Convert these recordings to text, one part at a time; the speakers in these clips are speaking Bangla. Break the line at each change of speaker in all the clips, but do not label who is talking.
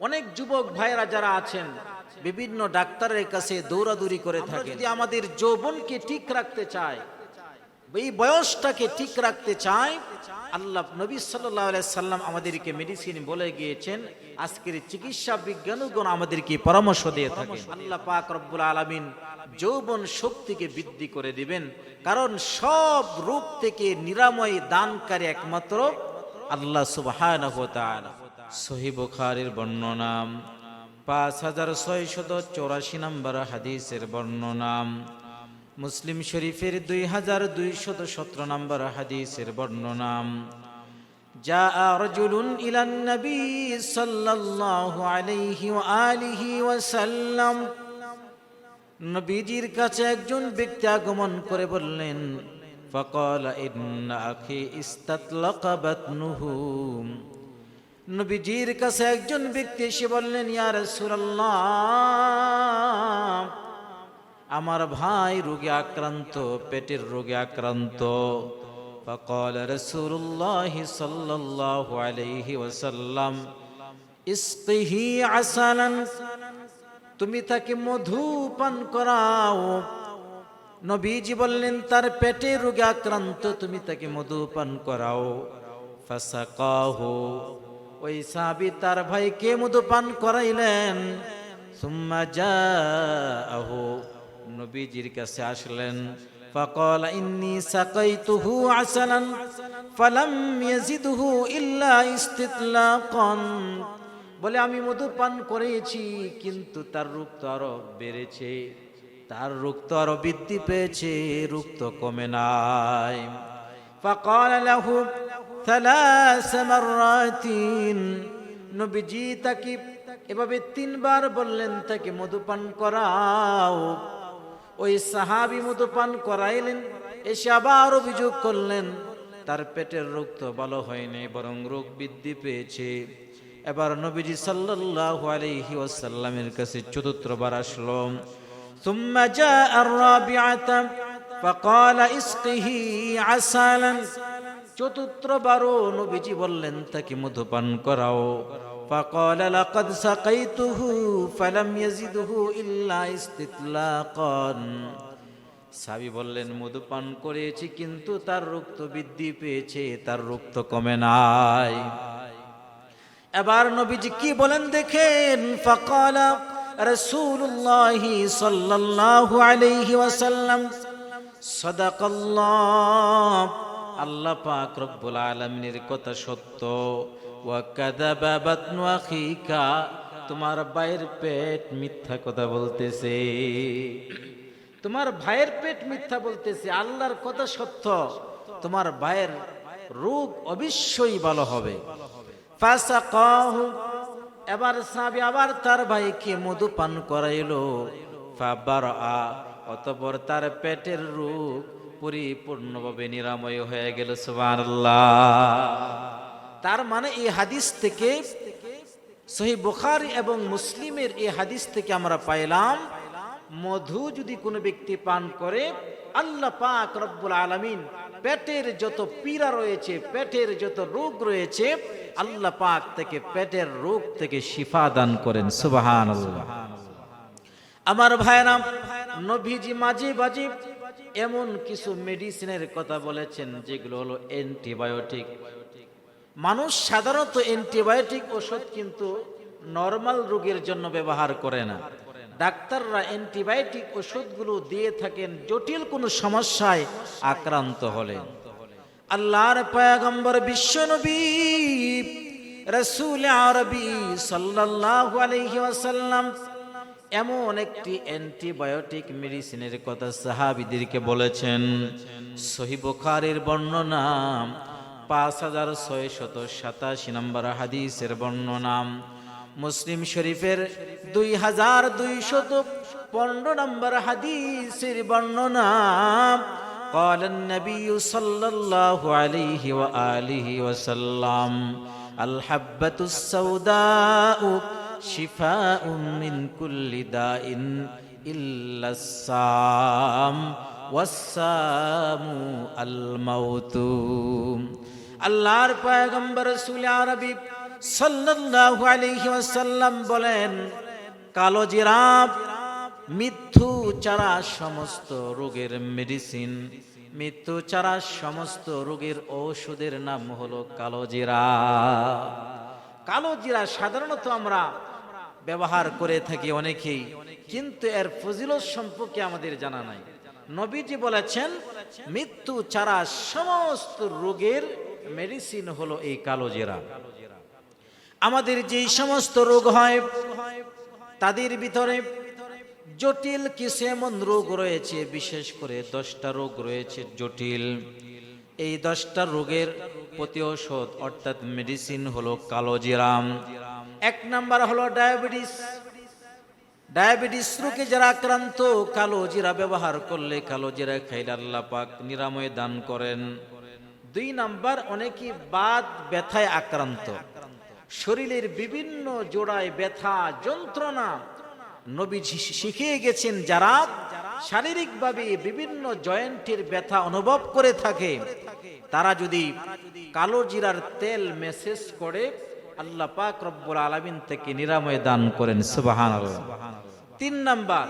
অনেক যুবক ভাইরা যারা আছেন বিভিন্ন ডাক্তারের কাছে দৌড়াদৌড়ি করে থাকে যদি আমাদের যৌবনকে ঠিক রাখতে চায় এই বয়সটাকে ঠিক রাখতে চায় আল্লাহ নবী সাল্লাহ সাল্লাম আমাদেরকে মেডিসিন বলে গিয়েছেন আজকের চিকিৎসা বিজ্ঞানগণ আমাদেরকে পরামর্শ দিয়ে থাকে আল্লাহ পাক রব্বুল আলমিন যৌবন শক্তিকে বৃদ্ধি করে দিবেন কারণ সব রূপ থেকে নিরাময় দানকারী একমাত্র আল্লাহ সুবাহ সহি বুখারির বর্ণনা পাঁচ হাজার ছয়শত চৌরাশি নম্বর হাদিসের বর্ণনা মুসলিম শরীফের দুই হাজার দুইশত সতেরো নম্বর হাদিসের বর্ণনা যা রজুলুন ইলান নবী সাল্লাল্লাহু আলাইহি ওয়া আলিহি ওয়াসাল্লাম নবীজির কাছে একজন ব্যক্তি আগমন করে বললেন فقال إن أخي استطلق بطنه নবীজির কাছে একজন ব্যক্তি এসে বললেন ইয়া রাসূলুল্লাহ আমার ভাই রোগে আক্রান্ত পেটের রোগে আক্রান্ত فقال رسول الله صلى الله عليه وسلم اسقه عسلا তুমি তাকে মধু পান করাও নবীজি বললেন তার পেটে রোগে আক্রান্ত তুমি তাকে মধু পান করাও ফাসাকাহু ওই সাহাবী তার ভাইকে মধু পান করাইলেন সুম্মা জাআহু নবীজির কাছে আসলেন فقال إني سقيته عسلا فلم يزده إلا استطلاقا বলে আমি মধু পান করেছি কিন্তু তার রূপ তো আরো বেড়েছে তার রূপ তো আরো বৃদ্ধি পেয়েছে রূপ তো কমে নাই فقال له ثلاث مرات নবীজি তাকে এভাবে তিনবার বললেন তাকে মধু পান করাও ওই সাহাবি মধু পান করাইলেন এসে আবার অভিযোগ করলেন তার পেটের রোগ তো ভালো হয়নি বরং রোগ বৃদ্ধি পেয়েছে এবার নবীজি সাল্লাল্লাহু আলাইহি ওয়াসাল্লামের কাছে চতুর্থবার আসলো ثم جاء الرابعة فقال اسقه عسلا চতুর্থবারও নবীজি বললেন তাকে মধুপান করাও فقال لقد سقيته فلم يزده إلا استطلاقا সাবি বললেন মধুপান করেছি কিন্তু তার রক্ত বৃদ্ধি পেয়েছে তার রক্ত কমে নাই এবার নবীজি কি বলেন দেখেন ফাকালা রাসূলুল্লাহ সাল্লাল্লাহু আলাইহি ওয়াসাল্লাম সাদাকাল্লাহ আল্লাহ পাক রব্বুল আলামিনের কথা সত্য। তোমার ভাইয়ের পেট মিথ্যা কথা বলতেছে। তোমার ভাইয়ের পেট মিথ্যা বলতেছে, আল্লাহর কথা সত্য। তোমার ভাইয়ের রোগ অবশ্যই ভালো হবে। এবার সাবি আবার তার ভাইকে মধু পান করাইলো। অতঃপর তার পেটের রোগ পরিপূর্ণভাবে নিরাময় হয়ে গেল তার মানে এই হাদিস থেকে, সহি বুখারী এবং মুসলিমের এই হাদিস থেকে আমরা পাইলাম, মধু যদি কোনো ব্যক্তি পান করে, আল্লাহ পাক রব্বুল আলামিন পেটের যত পীড়া রয়েছে, পেটের যত রোগ রয়েছে, আল্লাহ পাক থেকে পেটের রোগ থেকে শিফা দান করেন, সুবহানাল্লাহ। আমার ভাইরাম নবীজি মাঝে বাজে এমন কিছু মেডিসিনের কথা বলেছেন, যেগুলো হলো অ্যান্টিবায়োটিক মানুষ সাধারণত অ্যান্টিবায়োটিক ওষুধ কিন্তু নর্মাল রোগের জন্য ব্যবহার করে না। ডাক্তাররা অ্যান্টিবায়োটিক ওষুধগুলো দিয়ে থাকেন, জটিল কোনো সমস্যায় আক্রান্ত হলে আল্লাহর পয়গম্বর বিশ্বনবী রসুল আরবি সাল্লাল্লাহু আলাইহি ওয়াসাল্লাম এমন একটি অ্যান্টিবায়োটিক মেডিসিনের কথা সাহাবিদেরকে বলেছেন সহি বুখারীর বর্ণনা পাঁচ হাজার ছয়শত সাতাশি নম্বর হাদিসের বর্ণনা মুসলিম শরীফের দুই হাজার দুইশত পনেরো নম্বর হাদিসের বর্ণনা قال النبي صلى الله عليه وآله وسلم الحبة السوداء শিফা মিন কুল্লি দাইন ইল্লাসাম ওয়াসামু আল মাউতু আল্লাহর পয়গম্বর রাসূল আরবি সাল্লাল্লাহু আলাইহি ওয়াসাল্লাম বলেন, কালো জিরাফ মৃত্যু ছাড়া সমস্ত রোগের মেডিসিন মৃত্যু ছাড়া সমস্ত রোগের ঔষধের নাম হলো কালো জিরা কালো জিরা সাধারণত আমরা ব্যবহার করে থাকি অনেকেই, কিন্তু এর ফজিলত সম্পর্কে আমাদের জানা নাই। নবীজি বলেছেন, মৃত্যু ছাড়া সমস্ত রোগের মেডিসিন হলো এই কালো জেরা। আমাদের যেই সমস্ত রোগ হয়, তাদের ভিতরে জটিল কিছু এমন রোগ রয়েছে, বিশেষ করে দশটা রোগ রয়েছে জটিল। এই দশটা রোগের প্রতি ঔষধ অর্থাৎ মেডিসিন হলো কালো জিরাম এক নাম্বার হলো ডায়াবেটিস। ডায়াবেটিস রোগে যারা আক্রান্ত, কালো জিরা ব্যবহার করলে কালো জিরা খাইলে আল্লাহ পাক নিরাময় দান করেন। দুই নাম্বার অনেকেই বাদ ব্যথায় আক্রান্ত। শরীরের বিভিন্ন জোড়ায় ব্যথা, যন্ত্রণা নবী শিখিয়ে গেছেন যারা শারীরিকভাবে বিভিন্ন জয়েন্টের ব্যথা অনুভব করে থাকে, তারা যদি কালো জিরার তেল মেসেজ করে আল্লাহ পাক রব্বুল আলামিন থেকে নিরাময় দান করেন, সুবহানাল্লাহ। তিন নাম্বার,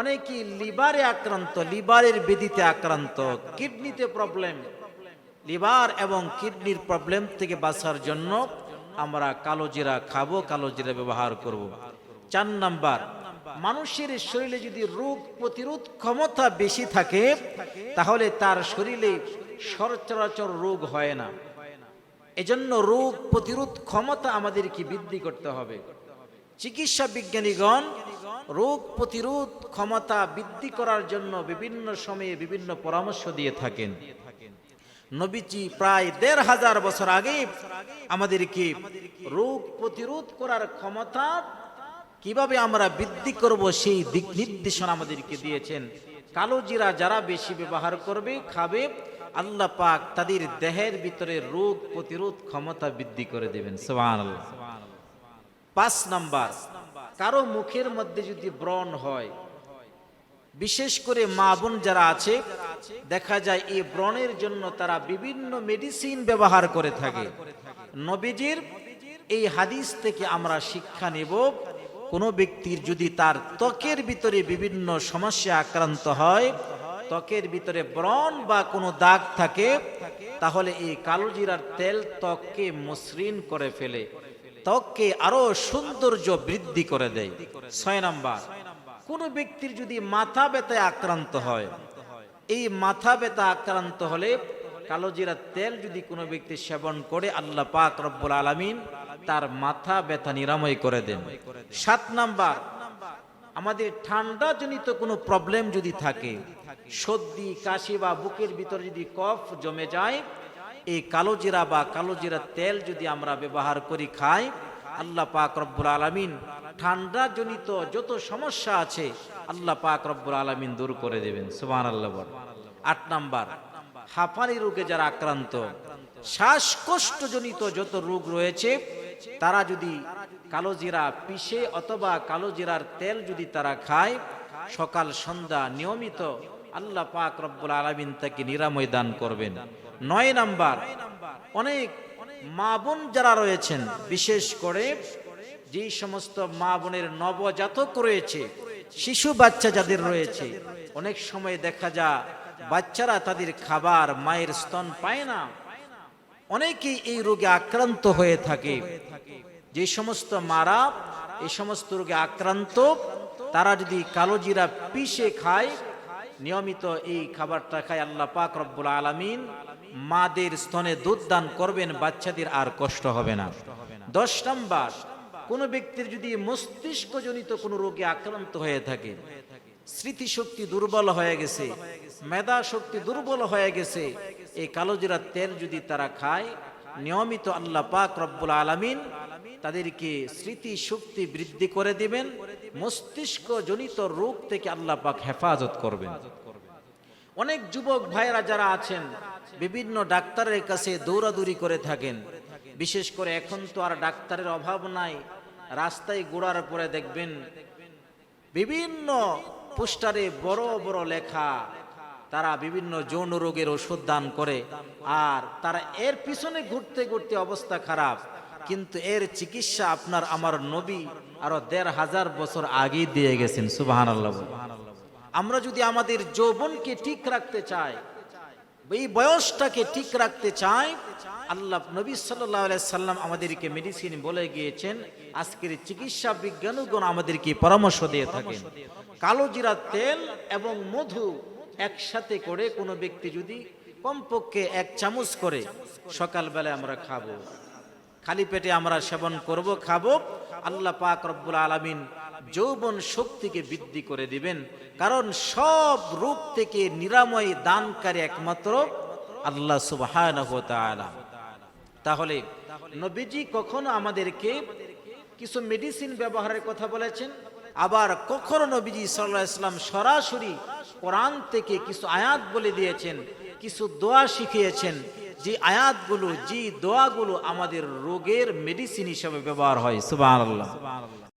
অনেকেই লিভারে আক্রান্ত, লিভারের বেদিতে আক্রান্ত, কিডনিতে প্রবলেম। লিভার এবং কিডনির প্রবলেম থেকে বাঁচার জন্য আমরা কালো জিরা খাব কালো জিরা ব্যবহার করব। চার নাম্বার, মানুষের শরীরে যদি রোগ প্রতিরোধ ক্ষমতা বেশি থাকে, তাহলে তার শরীরে সচরাচর রোগ হয় না। এজন্য রোগ প্রতিরোধ ক্ষমতা আমাদেরকে বৃদ্ধি করতে হবে। চিকিৎসা বিজ্ঞানীগণ রোগ প্রতিরোধ ক্ষমতা বৃদ্ধি করার জন্য বিভিন্ন সময়ে বিভিন্ন পরামর্শ দিয়ে থাকেন। নবীজি প্রায় দেড় হাজার বছর আগে আমাদেরকে রোগ প্রতিরোধ করার ক্ষমতা কীভাবে আমরা বৃদ্ধি করব সেই দিক নির্দেশনা আমাদেরকে দিয়েছেন। কালো জিরা যারা বেশি ব্যবহার করবে, খাবে আল্লাহ পাক তাদের দেহের ভিতরে রোগ প্রতিরোধ ক্ষমতা বৃদ্ধি করে দেবেন, সুবহানাল্লাহ। পাঁচ নাম্বার, কারও মুখের মধ্যে যদি ব্রণ হয়, বিশেষ করে মা বোন যারা আছে, দেখা যায় এই ব্রণের জন্য তারা বিভিন্ন মেডিসিন ব্যবহার করে থাকে। নবীজির এই হাদিস থেকে আমরা শিক্ষা নেব, কোনো ব্যক্তির যদি তার ত্বকের ভিতরে বিভিন্ন সমস্যা আক্রান্ত হয় ত্বকের ভিতরে ব্রণ বা কোনো দাগ থাকে, তাহলে এই কালো জিরার তেল ত্বককে মসৃণ করে ফেলে। ত্বককে আরও সৌন্দর্য বৃদ্ধি করে দেয়। ছয় নাম্বার, কোন ব্যক্তির যদি মাথা ব্যথায় আক্রান্ত হয়, এই মাথা ব্যথা আক্রান্ত হলে কালো জিরার তেল যদি কোনো ব্যক্তি সেবন করে, আল্লাহ পাক রব্বুল আলামিন তার মাথা ব্যথা নিরাময় করে দেন। সাত নাম্বার, আমাদের ঠান্ডা জনিত কোনো প্রবলেম যদি থাকে সর্দি, কাশি বা বুকের ভিতরে যদি কফ জমে যায়, এই কালো জিরা বা কালো জিরা তেল যদি আমরা ব্যবহার করি খাই, আল্লাহ পাক রব্বুল আলামিন ঠান্ডা জনিত যত সমস্যা আছে, আল্লাহ পাক রব্বুল আলামিন দূর করে দেবেন। সুবহানাল্লাহ বল আট নাম্বার, হাঁপানি রোগে যারা আক্রান্ত, শ্বাসকষ্টজনিত যত রোগ রয়েছে, তারা যদি কালো জিরা পিষে অথবা কালো জিরার তেল যদি তারা খায়, সকাল, সন্ধ্যা নিয়মিত আল্লাহ পাক রব্বুল আলামিন তাকে নিরাময় দান করবেন। নয় নাম্বার, অনেক মা বোন যারা রয়েছেন, বিশেষ করে যেই সমস্ত মা বোনের নবজাতক রয়েছে, শিশু বাচ্চা যাদের রয়েছে, অনেক সময় দেখা যায় বাচ্চারা তাদের খাবার মায়ের স্তন পায় না। অনেকেই এই রোগে আক্রান্ত হয়ে থাকে। যে সমস্ত মারা এই সমস্ত রোগে আক্রান্ত, তারা যদি কালো জিরা পিষে খায় নিয়মিত এই খাবারটা খায় আল্লাহ পাক রব্বুল আলামিন। মাদের স্তনে দুধ দান করবেন, বাচ্চাদের আর কষ্ট হবে না। দশ নম্বর, কোন ব্যক্তির যদি মস্তিষ্কজনিত কোনো রোগে আক্রান্ত হয়ে থাকে, স্মৃতিশক্তি দুর্বল হয়ে গেছে মেধা শক্তি দুর্বল হয়ে গেছে, এই কালোজিরার তেল যদি তারা খায়, নিয়মিত আল্লাহ পাক রব্বুল আলামিন তাদেরকে স্মৃতি শক্তি বৃদ্ধি করে দিবেন। মস্তিষ্ক জনিত রোগ থেকে আল্লাহ পাক হেফাজত করবেন। অনেক যুবক ভাইয়েরা যারা আছেন, বিভিন্ন ডাক্তারের কাছে দৌড়াদৌড়ি করে থাকেন। বিশেষ করে এখন তো আর ডাক্তারের অভাব নাই, রাস্তায় গোড়ার পরে দেখবেন বিভিন্ন পোস্টারে বড় বড় লেখা, তারা বিভিন্ন যৌন রোগের ওষুধ দান করে, আর তারা এর পিছনে ঘুরতে ঘুরতে অবস্থা খারাপ। কিন্তু এর চিকিৎসা আপনার আমার নবী আরও দেড় হাজার বছর আগেই দিয়ে গেছেন সুবাহান আমরা যদি আমাদের যৌবনকে ঠিক রাখতে চাই, এই বয়সটাকে ঠিক রাখতে চাই, আল্লাহ নবী সাল্লাম আমাদেরকে মেডিসিন বলে গিয়েছেন, আজকের চিকিৎসা বিজ্ঞানীগণ আমাদেরকে পরামর্শ দিয়ে থাকেন। কালো জিরা তেল এবং মধু একসাথে করে কোনো ব্যক্তি যদি কমপক্ষে এক চামচ করে সকালবেলায় আমরা খাব। খালি পেটে আমরা সেবন করব, খাব। আল্লাহ পাক রব্বুল আলামিন যৌবন শক্তিকে বৃদ্ধি করে দিবেন। কারণ সব রূপ থেকে নিরাময় দানকারী একমাত্র আল্লাহ তাআলা। তাহলে নবীজি কখনো আমাদেরকে কিছু মেডিসিন ব্যবহারের কথা বলেছেন, আবার কখনো নবীজি সাল্লাহ ইসলাম সরাসরি কোরআন থেকে কিছু আয়াত বলে দিয়েছেন, কিছু দোয়া শিখিয়েছেন যে আয়াতগুলো যে দোয়াগুলো আমাদের রোগের মেডিসিন হিসেবে ব্যবহার হয় সুবহানাল্লাহ।